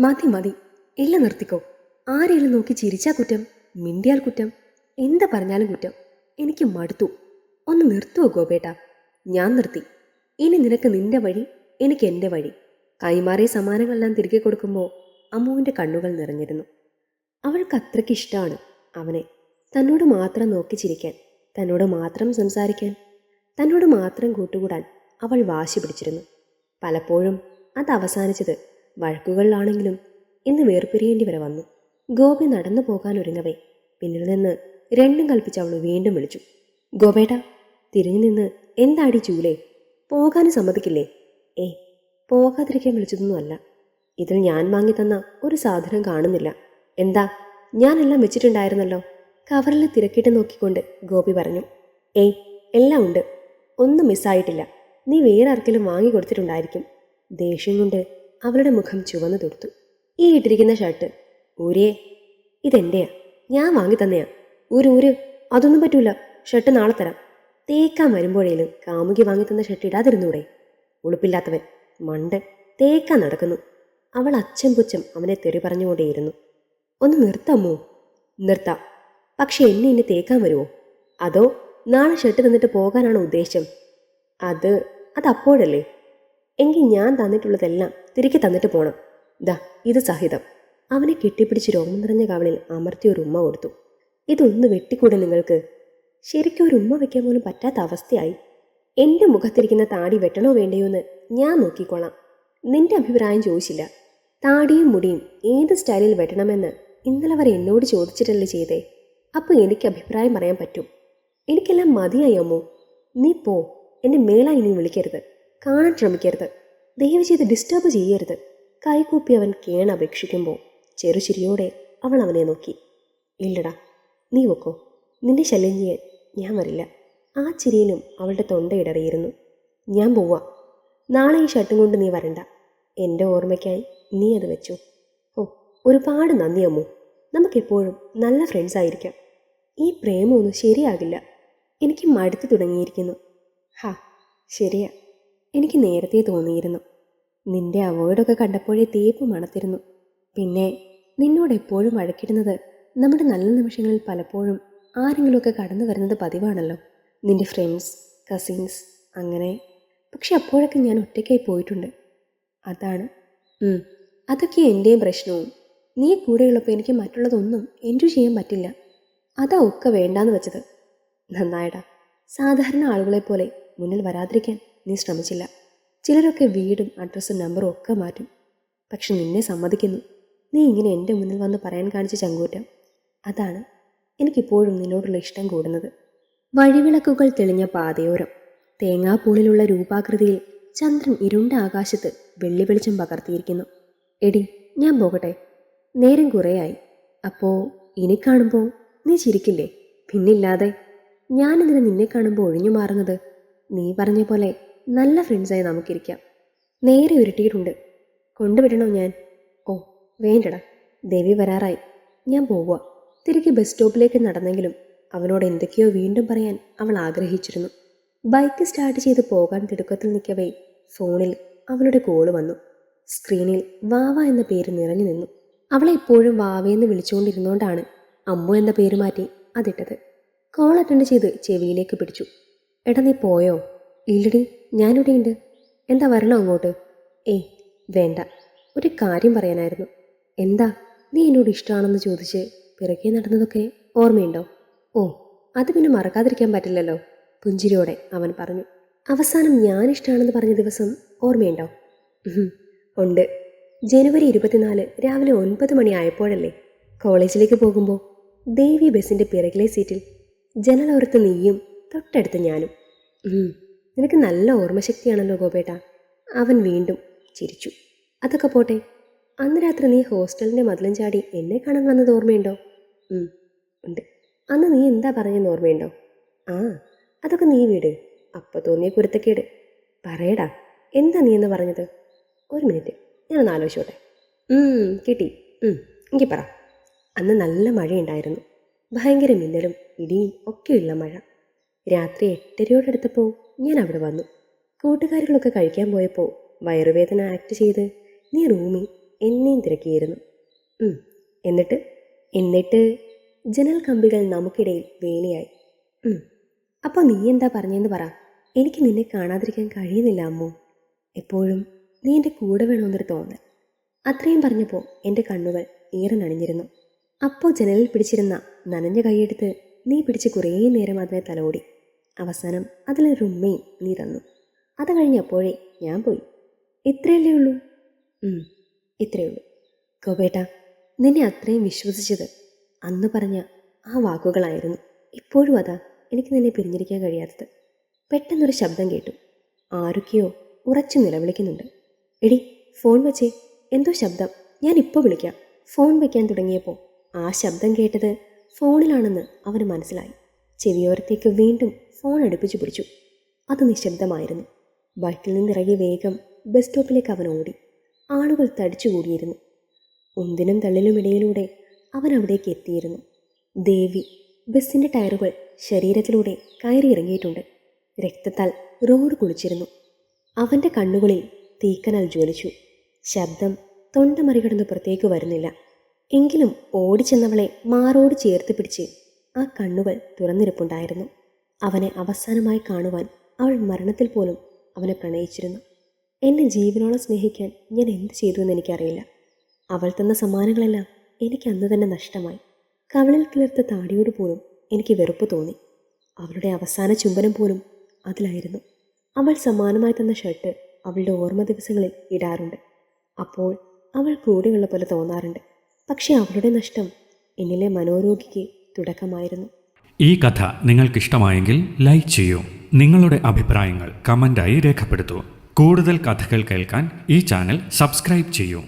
മതി മതി. ഇല്ല നിർത്തിക്കോ. ആരെയും നോക്കി ചിരിച്ചാ കുറ്റം? മിണ്ടിയാൽ കുറ്റം. എന്താ പറഞ്ഞാലും കുറ്റം? എനിക്ക് മടുത്തു. ഒന്ന് നിർത്തുവോ ഗോപേട്ട. ഞാൻ നിർത്തി. ഇനി നിനക്ക് നിന്റെ വഴി എനിക്ക് എന്റെ വഴി. കൈമാറിയ സമ്മാനങ്ങളെല്ലാം തിരികെ കൊടുക്കുമ്പോൾ അമ്മുവിന്റെ കണ്ണുകൾ നിറഞ്ഞിരുന്നു. അവൾക്ക് അത്രയ്ക്ക് ഇഷ്ടമാണ് അവനെ. തന്നോട് മാത്രം നോക്കി ചിരിക്കാൻ തന്നോട് മാത്രം സംസാരിക്കാൻ തന്നോട് മാത്രം കൂട്ടുകൂടാൻ അവൾ വാശി പിടിച്ചിരുന്നു. പലപ്പോഴും അത് അവസാനിച്ചത് വഴക്കുകളിലാണെങ്കിലും ഇന്ന് വേർപിരിയേണ്ടി വരെ വന്നു. ഗോപി നടന്നു പോകാൻ ഒരുങ്ങവേ. പിന്നിൽ നിന്ന് രണ്ടും കൽപ്പിച്ച് അവൾ വീണ്ടും വിളിച്ചു. ഗോപേട്ട തിരിഞ്ഞു നിന്ന് എന്താടി ചൂലേ? പോകാൻ സമ്മതിക്കില്ലേ? ഏ പോകാതിരിക്കാൻ വിളിച്ചതൊന്നുമല്ല. ഇതിൽ ഞാൻ വാങ്ങി തന്ന ഒരു സാധനം കാണുന്നില്ല. എന്താ ഞാനെല്ലാം വെച്ചിട്ടുണ്ടായിരുന്നല്ലോ? കവറിൽ തിരക്കിട്ട് നോക്കിക്കൊണ്ട് ഗോപി പറഞ്ഞു. ഏയ് എല്ലാം ഉണ്ട്. ഒന്നും മിസ്സായിട്ടില്ല. നീ വേറെ ആർക്കെങ്കിലും വാങ്ങി കൊടുത്തിട്ടുണ്ടായിരിക്കും. ദേഷ്യം കൊണ്ട് അവളുടെ മുഖം ചുവന്നു തൊടുത്തു. ഈ ഇട്ടിരിക്കുന്ന ഷർട്ട് ഊരേ ഇതെന്റെയാ? ഞാൻ വാങ്ങി തന്നെയാ. ഊര് ഊര് അതൊന്നും പറ്റൂല. ഷർട്ട് നാളെ തരാം. തേക്കാൻ വരുമ്പോഴേലും കാമുകി വാങ്ങി തന്ന ഷർട്ട് ഇടാതിരുന്നൂടെ? ഉളുപ്പില്ലാത്തവൻ മണ്ട് തേക്കാൻ നടക്കുന്നു. അവൾ അച്ഛം പുച്ഛം അവനെ തെറി പറഞ്ഞുകൊണ്ടേയിരുന്നു. ഒന്ന് നിർത്താമോ നിർത്താം. പക്ഷെ എന്നെ ഇനി തേക്കാൻ വരുമോ അതോ നാളെ ഷർട്ട് തന്നിട്ട് പോകാനാണോ ഉദ്ദേശം? അത് അതപ്പോഴല്ലേ? എങ്കിൽ ഞാൻ തന്നിട്ടുള്ളതെല്ലാം തിരികെ തന്നിട്ട് പോണം. ദാ ഇത് സഹിതം. അവനെ കെട്ടിപ്പിടിച്ച് രോമം നിറഞ്ഞ കവളിൽ അമർത്തി ഒരു ഉമ്മ കൊടുത്തു. ഇതൊന്ന് വെട്ടിക്കൂടെ നിങ്ങൾക്ക്? ശരിക്കും ഒരു ഉമ്മ വെക്കാൻ പോലും പറ്റാത്ത അവസ്ഥയായി. എന്റെ മുഖത്തിരിക്കുന്ന താടി വെട്ടണോ വേണ്ടയോ എന്ന് ഞാൻ നോക്കിക്കോളാം. നിന്റെ അഭിപ്രായം ചോദിച്ചില്ല. താടിയും മുടിയും ഏത് സ്റ്റൈലിൽ വെട്ടണമെന്ന് ഇന്നലെ വരെ എന്നോട് ചോദിച്ചിട്ടല്ലേ ചെയ്തേ. അപ്പോൾ എനിക്ക് അഭിപ്രായം പറയാൻ പറ്റും. എനിക്കെല്ലാം മതിയായി അമ്മോ. നീ പോ. എന്നെ മേലായി ഇനി വിളിക്കരുത്. കാണാൻ ശ്രമിക്കരുത്. ദയവ് ചെയ്ത് ഡിസ്റ്റർബ് ചെയ്യരുത്. കൈകൂപ്പി അവൻ കേണപേക്ഷിക്കുമ്പോൾ ചെറുചിരിയോടെ അവൾ അവനെ നോക്കി. ഇല്ലടാ നീ വെക്കോ നിന്റെ ശല്യം ചെയ്യാൻ ഞാൻ വരില്ല. ആ ചിരിയിലും അവളുടെ തൊണ്ടയിടറിയിരുന്നു ഞാൻ പോവാ. നാളെ ഈ ഷർട്ടും കൊണ്ട് നീ വരണ്ട. എന്റെ ഓർമ്മയ്ക്കായി നീ അത് വെച്ചു. ഓ ഒരുപാട് നന്ദി അമ്മു. നമുക്കെപ്പോഴും നല്ല ഫ്രണ്ട്സ് ആയിരിക്കാം. ഈ പ്രേമമൊന്നും ശരിയാകില്ല. എനിക്ക് മടുത്തു തുടങ്ങിയിരിക്കുന്നു. ഹാ ശരിയാ. എനിക്ക് നേരത്തെ തോന്നിയിരുന്നു. നിന്റെ അവോയ്ഡൊക്കെ കണ്ടപ്പോഴേ തേപ്പ് മണത്തിരുന്നു. പിന്നെ നിന്നോട് എപ്പോഴും വഴക്കിടുന്നത് നമ്മുടെ നല്ല നിമിഷങ്ങളിൽ പലപ്പോഴും ആരെങ്കിലുമൊക്കെ കടന്നു വരുന്നത് പതിവാണല്ലോ. നിന്റെ ഫ്രണ്ട്സ് കസിൻസ് അങ്ങനെ. പക്ഷെ അപ്പോഴൊക്കെ ഞാൻ ഒറ്റയ്ക്കായി പോയിട്ടുണ്ട്. അതാണ്. അതൊക്കെ എന്റെയും പ്രശ്നവും. നീ കൂടെയുള്ളപ്പോൾ എനിക്ക് മറ്റുള്ളതൊന്നും എൻജോയ് ചെയ്യാൻ പറ്റില്ല. അതാ ഒക്കെ വേണ്ടാന്ന് വെച്ചത്. നന്നായടാ. സാധാരണ ആളുകളെ പോലെ മുന്നിൽ വരാതിരിക്കാൻ നീ ശ്രമിച്ചില്ല. ചിലരൊക്കെ വീടും അഡ്രസ്സും നമ്പറും ഒക്കെ മാറ്റും. പക്ഷെ നിന്നെ സമ്മതിക്കുന്നു. നീ ഇങ്ങനെ എന്റെ മുന്നിൽ വന്ന് പറയാൻ കാണിച്ച ചങ്കൂറ്റം. അതാണ് എനിക്കിപ്പോഴും നിന്നോടുള്ള ഇഷ്ടം കൂടുന്നത്. വഴിവിളക്കുകൾ തെളിഞ്ഞ പാതയോരം. തേങ്ങാപ്പൂളിലുള്ള രൂപാകൃതിയിൽ ചന്ദ്രൻ ഇരുണ്ട ആകാശത്ത് വെള്ളി വെളിച്ചം പകർത്തിയിരിക്കുന്നു. എടി ഞാൻ പോകട്ടെ. നേരം കുറേയായി. അപ്പോ ഇനി കാണുമ്പോൾ നീ ചിരിക്കില്ലേ? പിന്നില്ലാതെ. ഞാനിതിന് നിന്നെ കാണുമ്പോൾ ഒഴിഞ്ഞു മാറുന്നത് നീ പറഞ്ഞ പോലെ നല്ല ഫ്രണ്ട്സായി നമുക്കിരിക്കാം. നേരെ ഉരുട്ടിയിട്ടുണ്ട്. കൊണ്ടുവിടണോ ഞാൻ? ഓ വേണ്ടടാ. ദേവി വരാറായി. ഞാൻ പോവുക. തിരികെ ബസ് സ്റ്റോപ്പിലേക്ക് നടന്നെങ്കിലും അവനോട് എന്തൊക്കെയോ വീണ്ടും പറയാൻ അവൾ ആഗ്രഹിച്ചിരുന്നു. ബൈക്ക് സ്റ്റാർട്ട് ചെയ്ത് പോകാൻ തിടുക്കത്തിൽ നിൽക്കവേ ഫോണിൽ അവളുടെ കോൾ വന്നു. സ്ക്രീനിൽ വാവ എന്ന പേര് നിറഞ്ഞു നിന്നു. അവളെ എപ്പോഴും വാവയെന്ന് വിളിച്ചുകൊണ്ടിരുന്നുകൊണ്ടാണ് അമ്മു എന്ന പേര് മാറ്റി അതിട്ടത്. കോൾ അറ്റൻഡ് ചെയ്ത് ചെവിയിലേക്ക് പിടിച്ചു. എടാ നീ പോയോ? ഇല്ലടി ഞാനിവിടെയുണ്ട്. എന്താ വരണോ അങ്ങോട്ട്? ഏയ് വേണ്ട. ഒരു കാര്യം പറയാനായിരുന്നു. എന്താ നീ എന്നോട് ഇഷ്ടമാണെന്ന് ചോദിച്ച് പിറകെ നടന്നതൊക്കെ ഓർമ്മയുണ്ടോ? ഓ അത് പിന്നെ മറക്കാതിരിക്കാൻ പറ്റില്ലല്ലോ പുഞ്ചിരിയോടെ അവൻ പറഞ്ഞു. അവസാനം ഞാൻ ഇഷ്ടമാണെന്ന് പറഞ്ഞ ദിവസം ഓർമ്മയുണ്ടോ? ഉണ്ട്. ജനുവരി ഇരുപത്തിനാല് രാവിലെ ഒൻപത് മണി ആയപ്പോഴല്ലേ കോളേജിലേക്ക് പോകുമ്പോൾ ദേവി ബസ്സിന്റെ പിറകിലെ സീറ്റിൽ ജനലോരത്ത് നീയും തൊട്ടടുത്ത് ഞാനും. നിനക്ക് നല്ല ഓർമ്മശക്തിയാണല്ലോ ഗോപേട്ട. അവൻ വീണ്ടും ചിരിച്ചു. അതൊക്കെ പോട്ടെ. അന്ന് രാത്രി നീ ഹോസ്റ്റലിന്റെ മതിലും ചാടി എന്നെ കാണാൻ വന്നത് ഓർമ്മയുണ്ടോ? ഉണ്ട്. അന്ന് നീ എന്താ പറഞ്ഞെന്ന് ഓർമ്മയുണ്ടോ? ആ അതൊക്കെ നീ വീട്. അപ്പോൾ തോന്നിയ കുരുത്തക്കേട്. പറയടാ എന്താ നീ എന്ന് പറഞ്ഞത്? ഒരു മിനിറ്റ് ഞാനൊന്ന് ആലോചിച്ചോട്ടെ. കിട്ടി. എനിക്ക് പറ. അന്ന് നല്ല മഴയുണ്ടായിരുന്നു. ഭയങ്കര മിന്നലും ഇടിയും ഒക്കെയുള്ള മഴ. രാത്രി എട്ടരയോടടുത്തപ്പോൾ ഞാൻ അവിടെ വന്നു. കൂട്ടുകാരികളൊക്കെ കഴിക്കാൻ പോയപ്പോൾ വയറുവേദന ആക്ട് ചെയ്ത് നീ റൂമിൽ എന്നെയും തിരക്കിയിരുന്നു. എന്നിട്ട്? എന്നിട്ട് ജനൽ കമ്പികൾ നമുക്കിടയിൽ വേലിയായി. അപ്പോൾ നീ എന്താ പറഞ്ഞെന്ന് പറ. എനിക്ക് നിന്നെ കാണാതിരിക്കാൻ കഴിയുന്നില്ല അമ്മു. എപ്പോഴും നീ എന്റെ കൂടെ വേണമെന്നൊരു തോന്നൽ. അത്രയും പറഞ്ഞപ്പോൾ എന്റെ കണ്ണുകൾ നനഞ്ഞിരുന്നു. അപ്പോൾ ജനലിൽ പിടിച്ചിരുന്ന നനഞ്ഞ കൈയെടുത്ത് നീ പിടിച്ച് കുറേ നേരം അതിനെ തലോടി. അവസാനം അതിലൊരു ഉമ്മയും നീ തന്നു അത് കഴിഞ്ഞപ്പോഴേ ഞാൻ പോയി. ഇത്രയല്ലേ ഉള്ളൂ? ഇത്രയേ ഉള്ളൂ. ഗോപേട്ട നിന്നെ അത്രയും വിശ്വസിച്ചത് അന്ന് പറഞ്ഞ ആ വാക്കുകളായിരുന്നു. ഇപ്പോഴും അതാ എനിക്ക് നിന്നെ പിരിഞ്ഞിരിക്കാൻ കഴിയാത്തത്. പെട്ടെന്നൊരു ശബ്ദം കേട്ടു. ആരൊക്കെയോ ഉറച്ചു നിലവിളിക്കുന്നുണ്ട്. എടി ഫോൺ വെച്ചേ. എന്തോ ശബ്ദം. ഞാൻ ഇപ്പോൾ വിളിക്കാം. ഫോൺ വയ്ക്കാൻ തുടങ്ങിയപ്പോൾ ആ ശബ്ദം കേട്ടത് ഫോണിലാണെന്ന് അവന് മനസ്സിലായി. ചെവിയോരത്തേക്ക് വീണ്ടും ഫോൺ അടുപ്പിച്ചു പിടിച്ചു. അത് നിശബ്ദമായിരുന്നു. ബൈക്കിൽ നിന്നിറങ്ങി വേഗം ബസ് സ്റ്റോപ്പിലേക്ക് അവൻ ഓടി. ആളുകൾ തടിച്ചുകൂടിയിരുന്നു ഒന്നിനും തള്ളിലുമിടയിലൂടെ അവൻ അവിടേക്ക് എത്തിയിരുന്നു. ദേവി ബസ്സിന്റെ ടയറുകൾ ശരീരത്തിലൂടെ കയറിയിറങ്ങിയിട്ടുണ്ട് രക്തത്താൽ റോഡ് കുളിച്ചിരുന്നു. അവന്റെ കണ്ണുകളിൽ തീക്കനൽ ജ്വലിച്ചു. ശബ്ദം തൊണ്ട മറികടന്ന് പുറത്തേക്ക് വരുന്നില്ല. എങ്കിലും ഓടിച്ചെന്നവളെ മാറോട് ചേർത്ത് പിടിച്ച് ആ കണ്ണുകൾ തുറന്നിരിപ്പുണ്ടായിരുന്നു. അവനെ അവസാനമായി കാണുവാൻ അവൾ മരണത്തിൽ പോലും അവനെ പ്രണയിച്ചിരുന്നു. എന്നെ ജീവനോളം സ്നേഹിക്കാൻ ഞാൻ എന്ത് ചെയ്തു എന്ന് എനിക്കറിയില്ല. അവൾ തന്ന സമ്മാനങ്ങളെല്ലാം എനിക്ക് അന്ന് തന്നെ നഷ്ടമായി. കവളിൽ കിളിർത്ത താടിയോട് പോലും എനിക്ക് വെറുപ്പ് തോന്നി. അവളുടെ അവസാന ചുംബനം പോലും അതിലായിരുന്നു. അവൾ സമ്മാനമായി തന്ന ഷർട്ട് അവളുടെ ഓർമ്മ ദിവസങ്ങളിൽ ഇടാറുണ്ട്. അപ്പോൾ അവൾ കൂടെയുള്ള പോലെ തോന്നാറുണ്ട്. പക്ഷേ അവളുടെ നഷ്ടം എന്നിലെ മനോരോഗിക്ക് തുടക്കമായിരുന്നു. ഈ കഥ നിങ്ങൾക്കിഷ്ടമായെങ്കിൽ ലൈക്ക് ചെയ്യൂ. നിങ്ങളുടെ അഭിപ്രായങ്ങൾ കമന്റായി രേഖപ്പെടുത്തൂ. കൂടുതൽ കഥകൾ കേൾക്കാൻ ഈ ചാനൽ സബ്സ്ക്രൈബ് ചെയ്യൂ.